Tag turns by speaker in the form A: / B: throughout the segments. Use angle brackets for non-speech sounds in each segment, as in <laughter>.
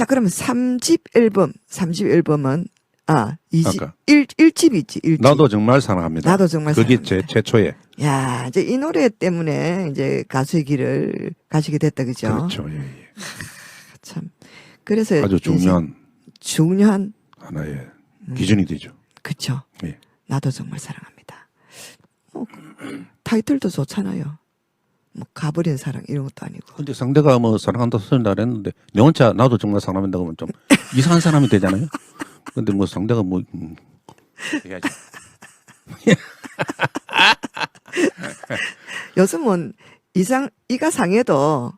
A: 자, 그러면 3집 앨범, 3집 앨범은, 아, 2집,
B: 아까.
A: 1, 1집 있지, 1집.
B: 나도 정말 사랑합니다.
A: 나도 정말
B: 그게
A: 사랑합니다.
B: 제 최초의
A: 야, 이제 이 노래 때문에 이제 가수의 길을 가시게 됐다, 그죠?
B: 그렇죠. 예, 예.
A: 참. 그래서.
B: 아주 중요한
A: 중요한,
B: 하나의 기준이 되죠.
A: 그쵸.
B: 예.
A: 나도 정말 사랑합니다. 뭐, 타이틀도 좋잖아요. 뭐, 가버린 사랑, 이런 것도 아니고.
B: 근데 상대가 뭐 사랑한다 소리다 그랬는데 내 혼자 나도 정말 사랑한다고 하면 좀 <laughs> 이상한 사람이 되잖아요. 근데 뭐 상대가 뭐 음, 해야지. <laughs>
A: 요즘은 이상, 이가 상해도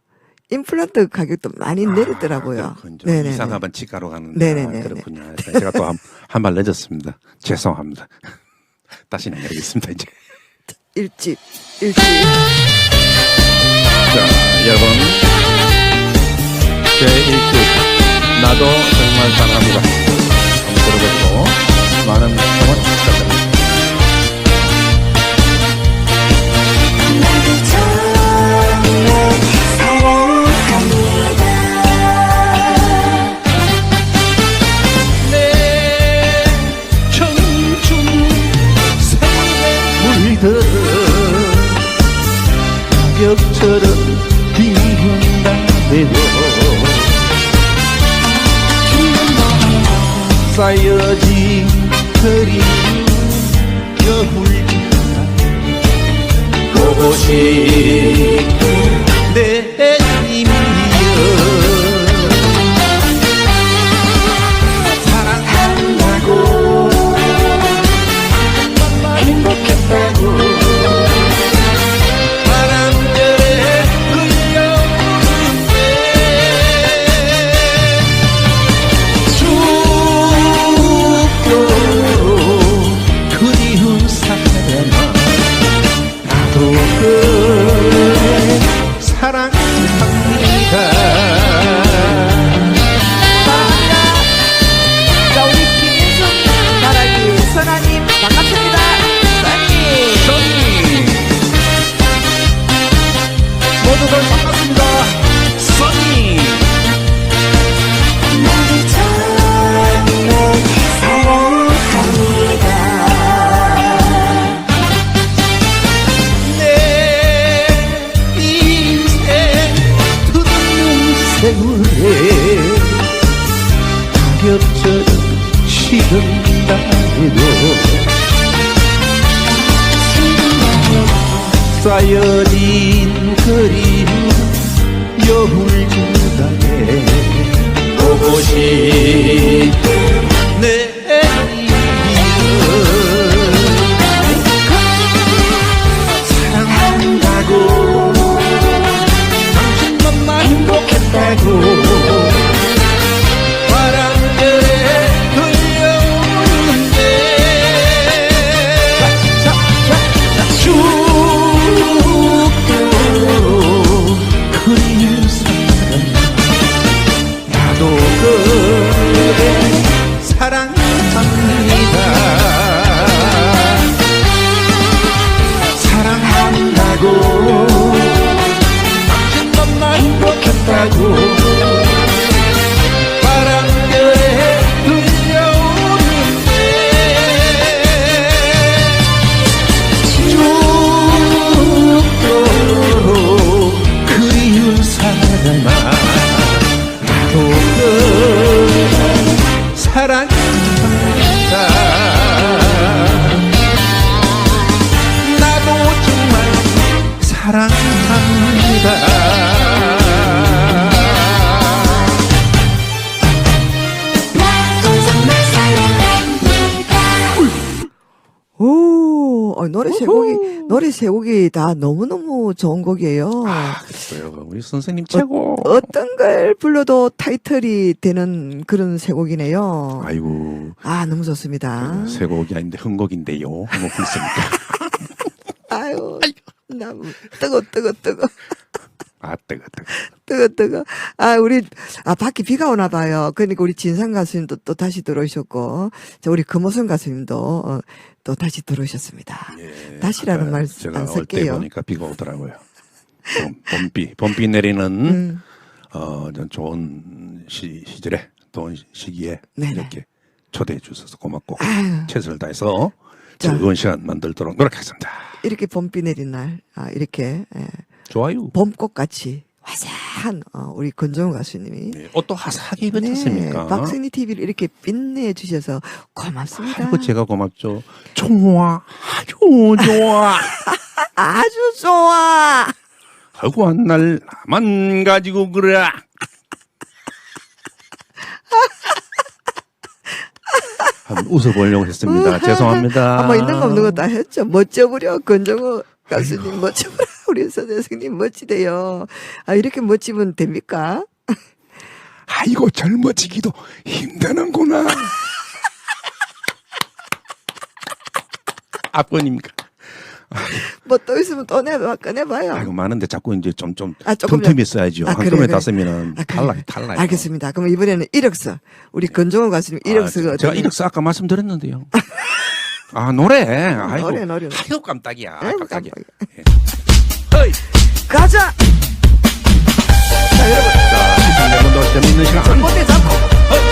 A: 임플란트 가격도 많이 내리더라고요.
B: 그건 좀
A: 네네네.
B: 이상하면 치과로 가는데
A: 네네네.
B: 아, 그렇군요. 제가 또한한발 늦었습니다. 죄송합니다. <laughs> 다시는 안 그러겠습니다 이제.
A: 일집, 일집.
B: 자 여러분 제 1집 나도 정말 사랑합니다. 들어보시고 많은 응원 부탁드립니다. 쌓여진 그리움 겨울 보고 싶 보
A: 어, 노래 세 곡이, 노래 세 곡이 다 너무 너무 좋은 곡이에요.
B: 그랬어요 우리 선생님 최고
A: 어 떤 걸 불러도 타이틀이 되는 그런 세 곡이네요.
B: 아이고
A: 아, 너무 좋습니다.
B: 세 곡이 아닌데 흥곡인데요 흥곡 있습니까 <laughs>
A: 아유, 나 뜨거, 뜨거, 뜨거.
B: 아 뜨거 뜨거
A: 뜨거, 뜨거. 아, 우리, 아, 밖에 비가 오나 봐요. 그러니까 우리 진상 가수님도 또 다시 들어오셨고, 자, 우리 금호선 가수님도, 어, 또 다시 들어오셨습니다.
B: 예,
A: 다시라는
B: 아까
A: 말
B: 제가
A: 안 쓸게요.
B: 보니까 비가 오더라고요 봄, 봄비 봄비 내리는
A: 음, 어, 전 좋은 시, 시절에 또 시기에
B: 네네.
A: 이렇게 초대해 주셔서 고맙고
B: 아유.
A: 최선을 다해서
B: 자.
A: 즐거운 시간 만들도록 노력하겠습니다.
B: 이렇게 봄비 내린 날, 아, 이렇게, 예,
A: 좋아요.
B: 봄꽃 같이 화사한, 어, 우리 건정우 가수님이.
A: 네, 옷도 화사하게 입으셨습니까?
B: 박승희 TV를 이렇게 빛내 주셔서 고맙습니다.
A: 아이고 제가 고맙죠. 좋아, 아주 좋아. <laughs>
B: 아주 좋아.
A: 하고 한 날 나만 가지고 그래. 한번 웃어보려고 했습니다. 죄송합니다.
B: 아뭐 있는 거 없는 거 다 했죠. 멋져부려 건정우 가수님 멋져부려 우리 선생님 멋지대요. 아 이렇게 멋지면 됩니까?
A: 아이고 젊어지기도 힘드는구나. <laughs> 아버님과
B: 뭐또 있으면 또 내봐 꺼내봐요.
A: 아이고 많은데 자꾸 이제 좀좀
B: 아,
A: 틈틈이 써야죠.
B: 아,
A: 한
B: 그래, 그래.
A: 다 쓰면은
B: 아, 그래.
A: 탈락 탈락.
B: 알겠습니다. 그럼 이번에는 이력서 우리 건정우 가수님 이력서가
A: 아, 제가? 이력서 아까 말씀드렸는데요. <laughs> 아 노래. 아이고.
B: 노래, 노래.
A: 아이고 깜짝이야.
B: 아이고,
A: 깜짝이야.
B: 깜짝이야.
A: 어이.
B: 가자. 자 여러분
A: 자, 시청자분들 재밌는 시간.
B: 못대 잡고 엉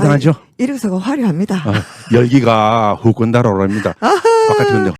A: 대단하죠?
B: 이력서가 화려합니다.
A: 아, 열기가 후끈 달아오릅니다. 바깥에 근데